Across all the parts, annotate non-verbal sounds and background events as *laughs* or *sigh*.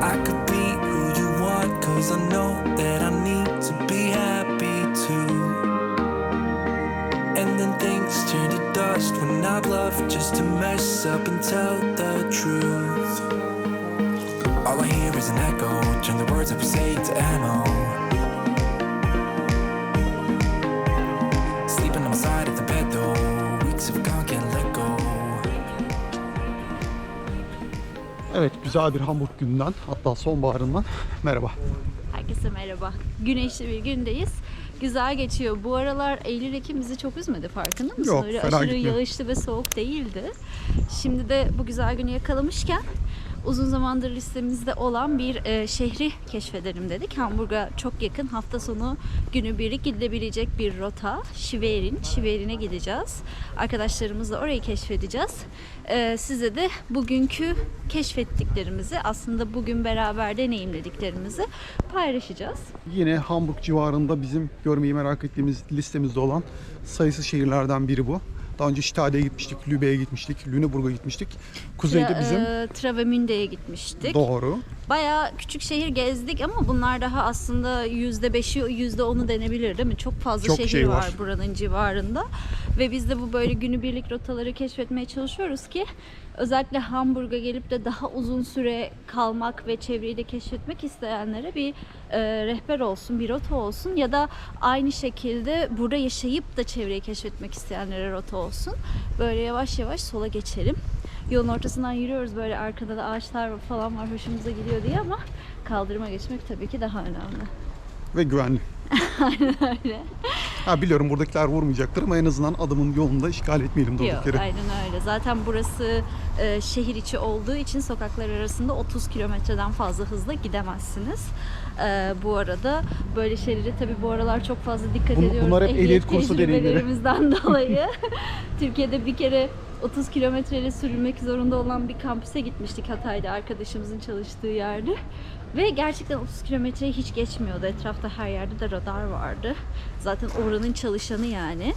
I could be who you want, cause I know that I need to be happy too. And then things turn to dust when I bluff just to mess up and tell the truth. All I hear is an echo, turn the words we say to ammo. Evet güzel bir Hamburg gününden hatta sonbaharından merhaba. Herkese merhaba. Güneşli bir gündeyiz. Güzel geçiyor. Bu aralar Eylül-Ekim bizi çok üzmedi farkında mısın? Yok, Öyle aşırı gitmiyor. yağışlı ve soğuk değildi. Şimdi de bu güzel günü yakalamışken uzun zamandır listemizde olan bir e, şehri keşfedelim dedik. Hamburg'a çok yakın hafta sonu günübirlik gidilebilecek bir rota. Schwerin. Schwerin'e gideceğiz. Arkadaşlarımızla orayı keşfedeceğiz. E, size de bugünkü keşfettiklerimizi aslında bugün beraber deneyimlediklerimizi paylaşacağız. Yine Hamburg civarında bizim görmeyi merak ettiğimiz listemizde olan sayısız şehirlerden biri bu. Daha önce Stada'ya gitmiştik, Lübeck'e gitmiştik, Lüneburg'a gitmiştik. Kuzeyde Tra- bizim e, Travemünde'ye gitmiştik. doğru. Bayağı küçük şehir gezdik ama bunlar daha aslında %5'i %10'u denebilir değil mi? Çok fazla Çok şehir şey var. var. buranın civarında. Ve biz de bu böyle günübirlik rotaları keşfetmeye çalışıyoruz ki özellikle Hamburg'a gelip de daha uzun süre kalmak ve çevreyi de keşfetmek isteyenlere bir e, rehber olsun, bir rota olsun ya da aynı şekilde burada yaşayıp da çevreyi keşfetmek isteyenlere rota olsun. Böyle yavaş yavaş sola geçelim. Yolun ortasından yürüyoruz böyle arkada da ağaçlar falan var hoşumuza gidiyor diye ama kaldırıma geçmek tabii ki daha önemli. Ve güvenli. *laughs* Öyle. Ha biliyorum buradakiler vurmayacaktır ama en azından adımın yolunu da işgal etmeyelim durduk Yok aynen öyle. Zaten burası e, şehir içi olduğu için sokaklar arasında 30 kilometreden fazla hızla gidemezsiniz. E, bu arada böyle şeylere tabii bu aralar çok fazla dikkat Bun- ediyoruz. bunlar hep ehliyet kursu deneyimleri. *laughs* dolayı. *laughs* Türkiye'de bir kere 30 kilometreyle sürülmek zorunda olan bir kampüse gitmiştik Hatay'da arkadaşımızın çalıştığı yerde. Ve gerçekten 30 kilometreyi hiç geçmiyordu. Etrafta her yerde de radar vardı. Zaten oranın çalışanı yani.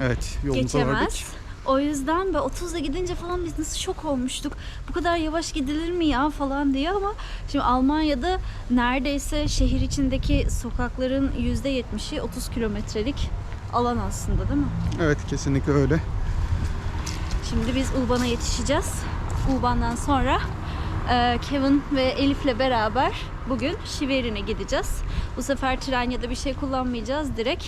Evet yolumuza verdik. geçemez. O yüzden ve 30'da gidince falan biz nasıl şok olmuştuk. Bu kadar yavaş gidilir mi ya falan diye ama şimdi Almanya'da neredeyse şehir içindeki sokakların %70'i 30 kilometrelik alan aslında değil mi? Evet kesinlikle öyle. Şimdi biz Ulban'a yetişeceğiz. Ulban'dan sonra Kevin ve Elif'le beraber bugün Şiverin'e gideceğiz. Bu sefer tren ya da bir şey kullanmayacağız. Direkt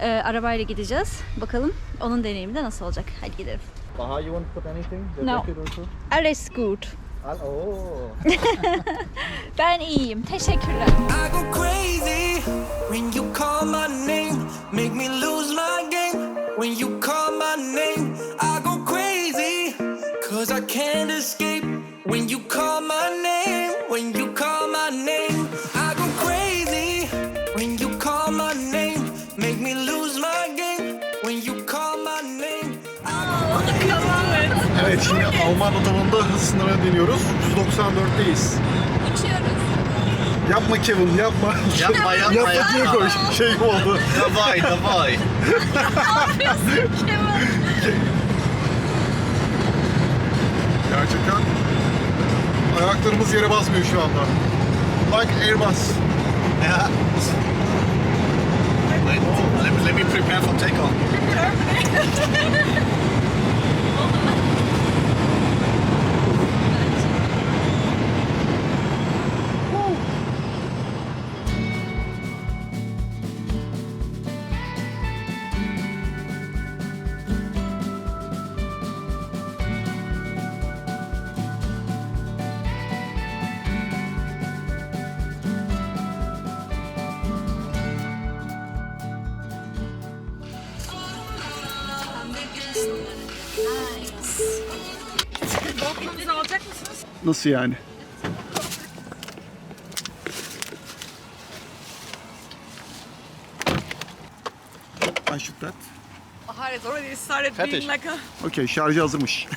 e, arabayla gideceğiz. Bakalım onun deneyimi de nasıl olacak. Hadi gidelim. Baha, you want to put anything? The No. Alles gut. Al- oh. *laughs* Ben iyiyim. Teşekkürler. I go crazy when you call my name, make me lose my game. When you call my name, I go crazy, cause I can't escape. Evet şimdi Alman otobanında hız sınırına deniyoruz. 194'teyiz. Uçuyoruz. Yapma Kevin yapma. Yapma, yapma, yapma. diye koy. Şey oldu. Davay davay. *laughs* Kemal. Gerçekten ayaklarımız yere basmıyor şu anda. Like Airbus. Yeah. *laughs* Let, let, let me prepare for takeoff. *laughs* Nasıl yani? I should that. Heart has already started Fertig. being like a Okey şarjı hazırmış. *laughs*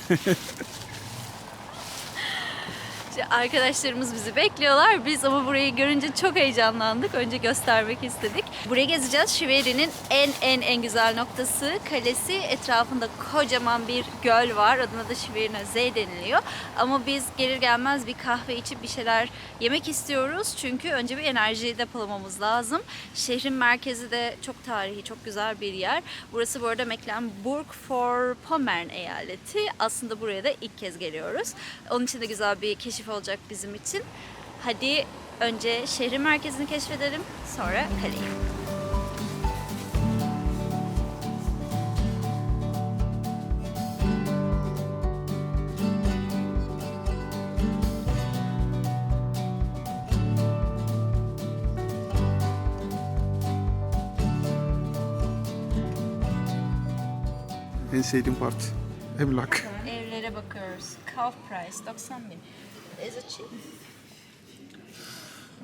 İşte arkadaşlarımız bizi bekliyorlar. Biz ama burayı görünce çok heyecanlandık. Önce göstermek istedik. Burayı gezeceğiz. Şiveri'nin en en en güzel noktası kalesi. Etrafında kocaman bir göl var. Adına da Şiverina Z deniliyor. Ama biz gelir gelmez bir kahve içip bir şeyler yemek istiyoruz. Çünkü önce bir enerji depolamamız lazım. Şehrin merkezi de çok tarihi, çok güzel bir yer. Burası bu arada Mecklenburg-Vorpommern eyaleti. Aslında buraya da ilk kez geliyoruz. Onun için de güzel bir keşif olacak bizim için. Hadi önce şehrin merkezini keşfedelim, sonra kaleyi. Sevdiğim part. Emlak. Evlere bakıyoruz. Kauf price 90 bin. Is it cheap?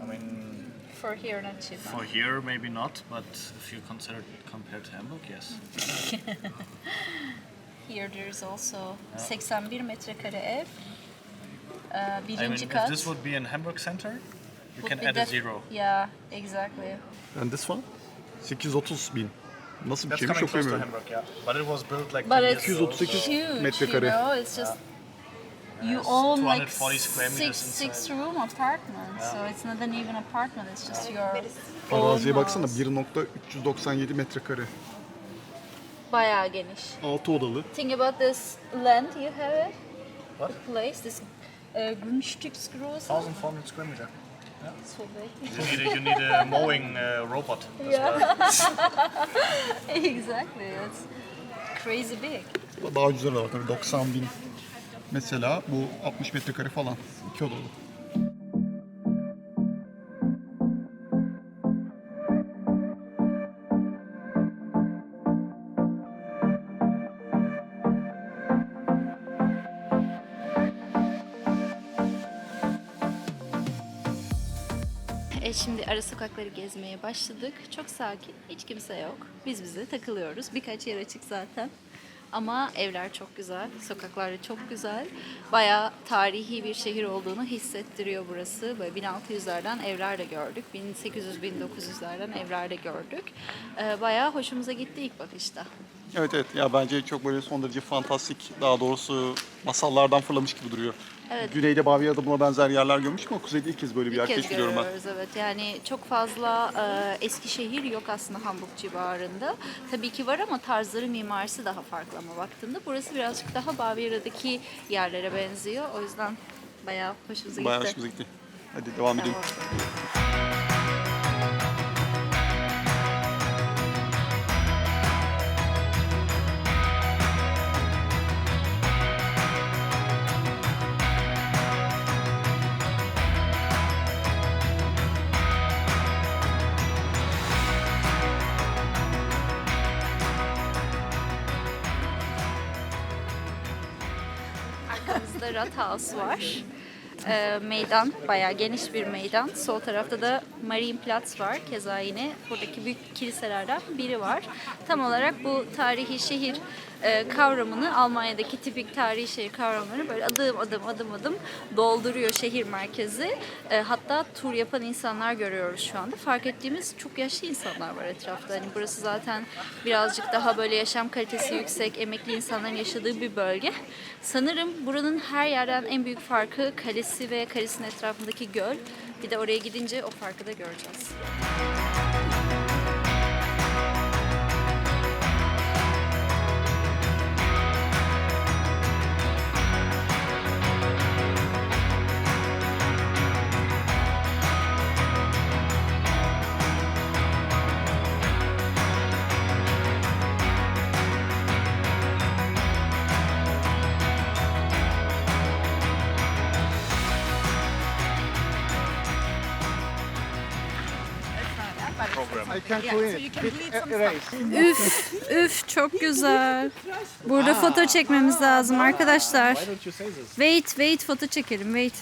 I mean, For here not cheap. for here maybe not, but if you consider it compared to Hamburg, yes. *laughs* Here there is also 81 metrekare ev. Ee, I mean, birinci if kat. this would be in Hamburg center, you would can be add a def- zero. Yeah, exactly. And this one? 830 bin. Nasıl bir That's şeymiş coming çok close to bilmiyorum. Hamburg, yeah. But it was built like But 10 it's years ago, 238 so- Huge, metrekare. you know, it's just you it's own like 240 square meters six six inside. room apartment, so it's not an even apartment. It's just your Araziye baksana house. 1.397 metrekare. Bayağı geniş. 6 odalı. Think about this land you have it. What? The place, this uh, Grundstücksgröße. 1400 square meter. So big. You need a, you need a mowing uh, robot. Yeah. *laughs* exactly. It's crazy big. Daha güzel var tabii 90 bin. Mesela bu 60 metrekare falan. 2 odalı. E şimdi ara sokakları gezmeye başladık. Çok sakin, hiç kimse yok. Biz bize takılıyoruz. Birkaç yer açık zaten. Ama evler çok güzel, sokaklar da çok güzel. Bayağı tarihi bir şehir olduğunu hissettiriyor burası. Böyle 1600'lerden evler de gördük. 1800-1900'lerden evler de gördük. E, bayağı hoşumuza gitti ilk bakışta. Evet evet ya bence çok böyle son derece fantastik daha doğrusu masallardan fırlamış gibi duruyor. Evet. Güneyde Bavyera'da buna benzer yerler görmüştüm ama kuzeyde ilk kez böyle bir İlk yer kez keşfediyorum ben. görüyoruz evet. Yani çok fazla e, eski şehir yok aslında Hamburg civarında. Tabii ki var ama tarzları mimarisi daha farklı ama baktığında burası birazcık daha Bavyera'daki yerlere benziyor. O yüzden bayağı hoşumuza gitti. Bayağı hoşumuza gitti. Hadi devam edelim. Tamam. Arkamızda Rathaus var. Ee, meydan, bayağı geniş bir meydan. Sol tarafta da Marienplatz var. Keza yine buradaki büyük kiliselerden biri var. Tam olarak bu tarihi şehir e, kavramını Almanya'daki tipik tarihi şehir kavramları böyle adım adım adım adım dolduruyor şehir merkezi. E, hatta tur yapan insanlar görüyoruz şu anda. Fark ettiğimiz çok yaşlı insanlar var etrafta. Hani burası zaten birazcık daha böyle yaşam kalitesi yüksek, emekli insanların yaşadığı bir bölge. Sanırım buranın her yerden en büyük farkı kalesi ve kalesinin etrafındaki göl. Bir de oraya gidince o farkı da göreceğiz. Üf, üf çok güzel. Burada foto çekmemiz lazım arkadaşlar. Wait, wait foto çekelim, wait.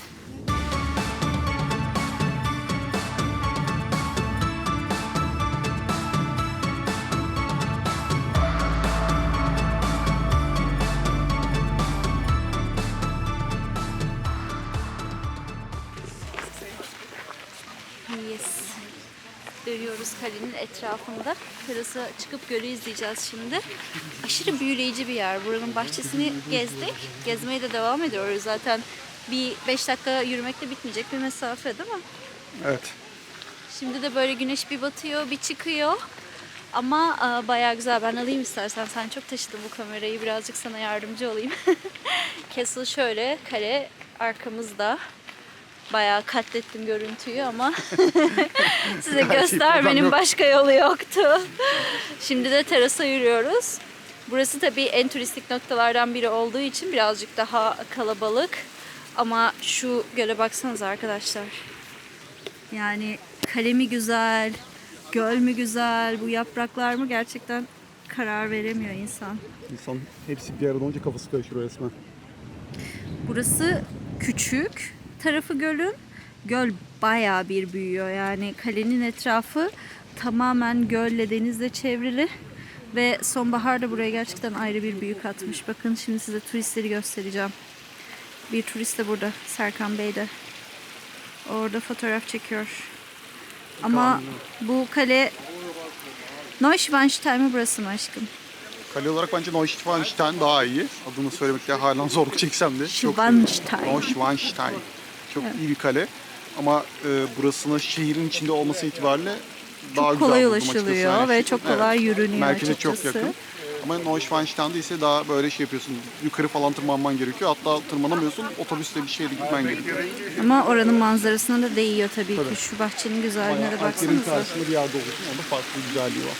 Dönüyoruz kalenin etrafında. Terasa çıkıp gölü izleyeceğiz şimdi. Aşırı büyüleyici bir yer. Buranın bahçesini gezdik. Gezmeye de devam ediyoruz zaten. Bir 5 dakika yürümekle bitmeyecek bir mesafe değil mi? Evet. Şimdi de böyle güneş bir batıyor, bir çıkıyor. Ama e, bayağı güzel. Ben alayım istersen. Sen çok taşıdın bu kamerayı. Birazcık sana yardımcı olayım. *laughs* Castle şöyle, kale arkamızda. Bayağı katlettim görüntüyü ama *laughs* size göstermenin başka yolu yoktu. Şimdi de terasa yürüyoruz. Burası tabii en turistik noktalardan biri olduğu için birazcık daha kalabalık. Ama şu göle baksanıza arkadaşlar. Yani kale mi güzel, göl mü güzel, bu yapraklar mı gerçekten karar veremiyor insan. İnsan hepsi bir arada olunca kafası karışır resmen. Burası küçük tarafı gölün. Göl bayağı bir büyüyor. Yani kalenin etrafı tamamen gölle, denizle çevrili. Ve sonbahar da buraya gerçekten ayrı bir büyü katmış. Bakın şimdi size turistleri göstereceğim. Bir turist de burada. Serkan Bey de. Orada fotoğraf çekiyor. Ama bu kale Neuschwanstein mi burası mı aşkım? Kale olarak bence Neuschwanstein daha iyi. Adını söylemekte halen zorluk çeksem de. Çok Schwanstein. Neuschwanstein. Çok iyi bir kale. Ama e, burasının şehrin içinde olması itibariyle daha güzel kolay açıkçası. ulaşılıyor Yani ve çok kolay yürünüyor Merkeze çok açıkçası. yakın. Ama Neuschwanstein'de ise daha böyle şey yapıyorsun. Yukarı falan tırmanman gerekiyor. Hatta tırmanamıyorsun. Otobüsle bir şehre gitmen gerekiyor. Ama oranın manzarasına da değiyor tabii, ki. Şu bahçenin güzelliğine de Bayağı baksanıza. karşısında bir yerde için onda farklı bir güzelliği var.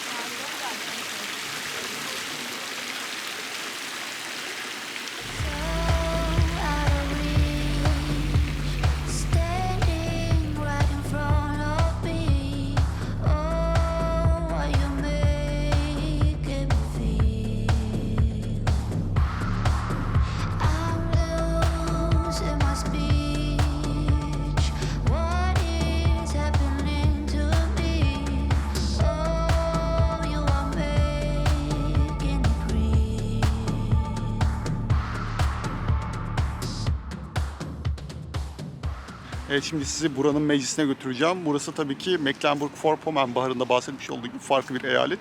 Evet şimdi sizi buranın meclisine götüreceğim. Burası tabii ki Mecklenburg-Vorpommern baharında bahsetmiş olduğu gibi farklı bir eyalet.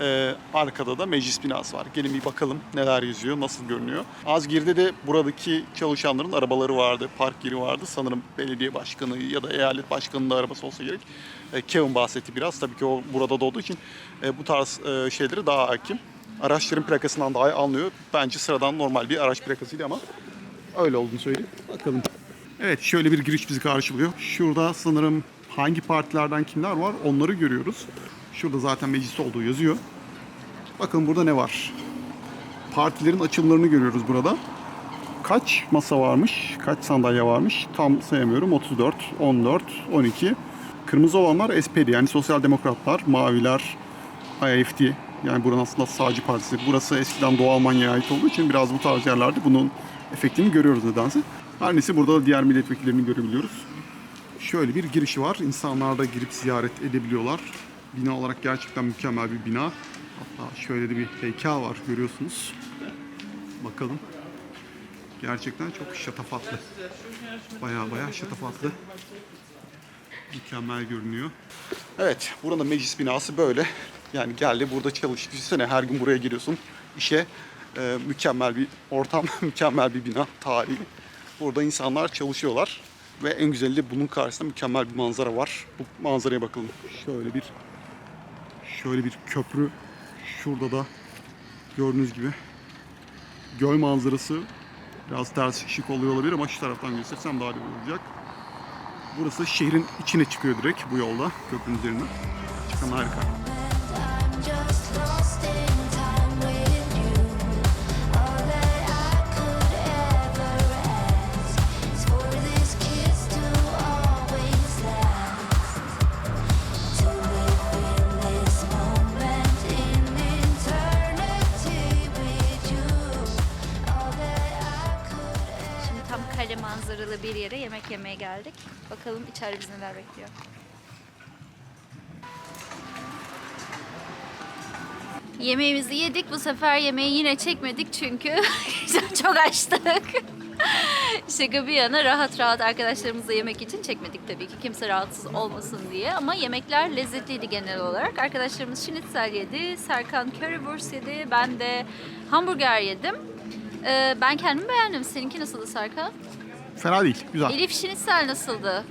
Ee, arkada da meclis binası var. Gelin bir bakalım neler yüzüyor, nasıl görünüyor. Az geride de buradaki çalışanların arabaları vardı, park yeri vardı. Sanırım belediye başkanı ya da eyalet başkanının da arabası olsa gerek. Ee, Kevin bahsetti biraz. Tabii ki o burada doğduğu için e, bu tarz e, şeyleri daha hakim. Araçların plakasından daha iyi anlıyor. Bence sıradan normal bir araç plakasıydı ama öyle olduğunu söyleyeyim. Bakalım. Evet şöyle bir giriş bizi karşılıyor. Şurada sanırım hangi partilerden kimler var onları görüyoruz. Şurada zaten meclis olduğu yazıyor. Bakın burada ne var? Partilerin açılımlarını görüyoruz burada. Kaç masa varmış, kaç sandalye varmış tam sayamıyorum. 34, 14, 12. Kırmızı olanlar SPD yani Sosyal Demokratlar, Maviler, AFD yani buranın aslında sağcı partisi. Burası eskiden Doğu Almanya'ya ait olduğu için biraz bu tarz yerlerde bunun efektini görüyoruz nedense. Her neyse burada da diğer milletvekillerini görebiliyoruz. Şöyle bir girişi var. İnsanlar da girip ziyaret edebiliyorlar. Bina olarak gerçekten mükemmel bir bina. Hatta şöyle de bir heykel var görüyorsunuz. Bakalım. Gerçekten çok şatafatlı. Baya baya şatafatlı. Mükemmel görünüyor. Evet, buranın meclis binası böyle. Yani geldi burada çalış. Düşünsene her gün buraya geliyorsun işe. Ee, mükemmel bir ortam, *laughs* mükemmel bir bina, tarihi. Burada insanlar çalışıyorlar. Ve en güzeli de bunun karşısında mükemmel bir manzara var. Bu manzaraya bakalım. Şöyle bir şöyle bir köprü. Şurada da gördüğünüz gibi göl manzarası biraz ters şık oluyor olabilir ama şu taraftan göstersem daha iyi olacak. Burası şehrin içine çıkıyor direkt bu yolda köprünün üzerinden. Çıkan harika. Yere yemek yemeye geldik. Bakalım içeride bizi neler bekliyor. Yemeğimizi yedik. Bu sefer yemeği yine çekmedik çünkü *laughs* çok açtık. *laughs* Şaka bir yana rahat rahat arkadaşlarımızla yemek için çekmedik tabii ki. Kimse rahatsız olmasın diye. Ama yemekler lezzetliydi genel olarak. Arkadaşlarımız schnitzel yedi, Serkan currywurst yedi, ben de hamburger yedim. Ee, ben kendim beğendim. Seninki nasıldı Serkan? Fena değil, güzel. Elif schnitzel nasıldı?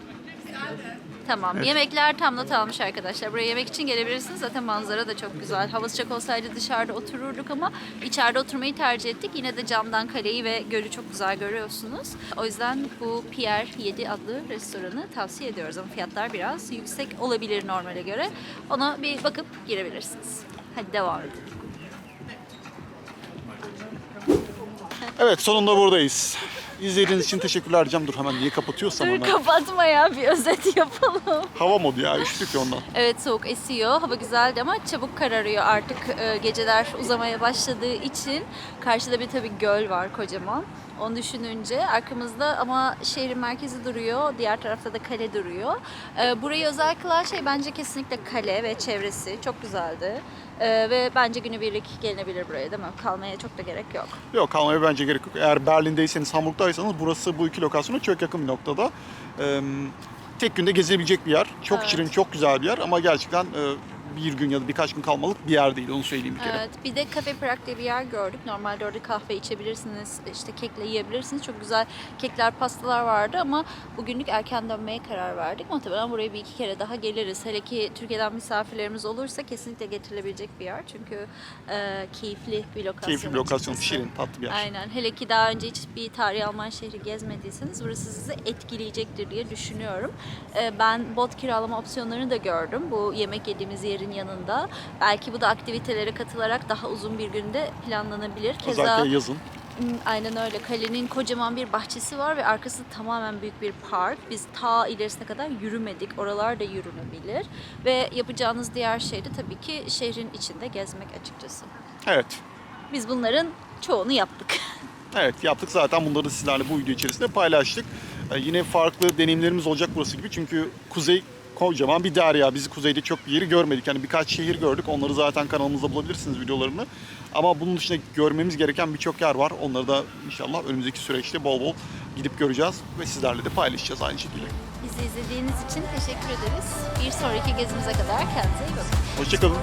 Tamam. Yemekler tam not almış arkadaşlar. Buraya yemek için gelebilirsiniz. Zaten manzara da çok güzel. Hava sıcak olsaydı dışarıda otururduk ama içeride oturmayı tercih ettik. Yine de camdan kaleyi ve gölü çok güzel görüyorsunuz. O yüzden bu Pierre 7 adlı restoranı tavsiye ediyoruz. Ama fiyatlar biraz yüksek olabilir normale göre. Ona bir bakıp girebilirsiniz. Hadi devam edelim. Evet, sonunda buradayız. İzlediğiniz için teşekkürler Cem. Dur hemen niye kapatıyorsam Dur hemen. kapatma ya bir özet yapalım. Hava modu ya, üşüdük ya ondan. Evet soğuk esiyor. Hava güzeldi ama çabuk kararıyor artık e, geceler uzamaya başladığı için. Karşıda bir tabii göl var kocaman. Onu düşününce arkamızda ama şehrin merkezi duruyor. Diğer tarafta da kale duruyor. E, Burayı özel kılan şey bence kesinlikle kale ve çevresi. Çok güzeldi. E, Ve bence günübirlik gelinebilir buraya değil mi? Kalmaya çok da gerek yok. Yok kalmaya bence gerek yok. Eğer Berlin'deyseniz, Hamburg'daysanız burası bu iki lokasyona çok yakın bir noktada. Ee, tek günde gezilebilecek bir yer. Çok Evet. şirin, çok güzel bir yer ama gerçekten e, bir gün ya da birkaç gün kalmalık bir yer değil onu söyleyeyim bir kere. Evet, bir de Cafe Prag diye bir yer gördük. Normalde orada kahve içebilirsiniz, işte kekle yiyebilirsiniz. Çok güzel kekler, pastalar vardı ama bugünlük erken dönmeye karar verdik. Muhtemelen buraya bir iki kere daha geliriz. Hele ki Türkiye'den misafirlerimiz olursa kesinlikle getirilebilecek bir yer. Çünkü e, keyifli bir lokasyon. Keyifli bir lokasyon, açıkçası. şirin, tatlı bir yer. Aynen. Hele ki daha önce hiç bir tarihi Alman şehri gezmediyseniz burası sizi etkileyecektir diye düşünüyorum. Ee, Ben bot kiralama opsiyonlarını da gördüm bu yemek yediğimiz yerin yanında. Belki bu da aktivitelere katılarak daha uzun bir günde planlanabilir. Keza Özellikle yazın. Hmm, Aynen öyle. Kalenin kocaman bir bahçesi var ve arkası tamamen büyük bir park. Biz ta ilerisine kadar yürümedik. Oralar da yürünebilir. Ve yapacağınız diğer şey de tabii ki şehrin içinde gezmek açıkçası. Evet. Biz bunların çoğunu yaptık. Evet yaptık zaten bunları da sizlerle bu video içerisinde paylaştık. Ee, yine farklı deneyimlerimiz olacak burası gibi çünkü kuzey kocaman bir derya. Biz kuzeyde çok bir yeri görmedik. Yani birkaç şehir gördük. Onları zaten kanalımızda bulabilirsiniz videolarını. Ama bunun dışında görmemiz gereken birçok yer var. Onları da inşallah önümüzdeki süreçte bol bol gidip göreceğiz ve sizlerle de paylaşacağız aynı şekilde. Bizi izlediğiniz için teşekkür ederiz. Bir sonraki gezimize kadar kendinize iyi bakın. Hoşçakalın.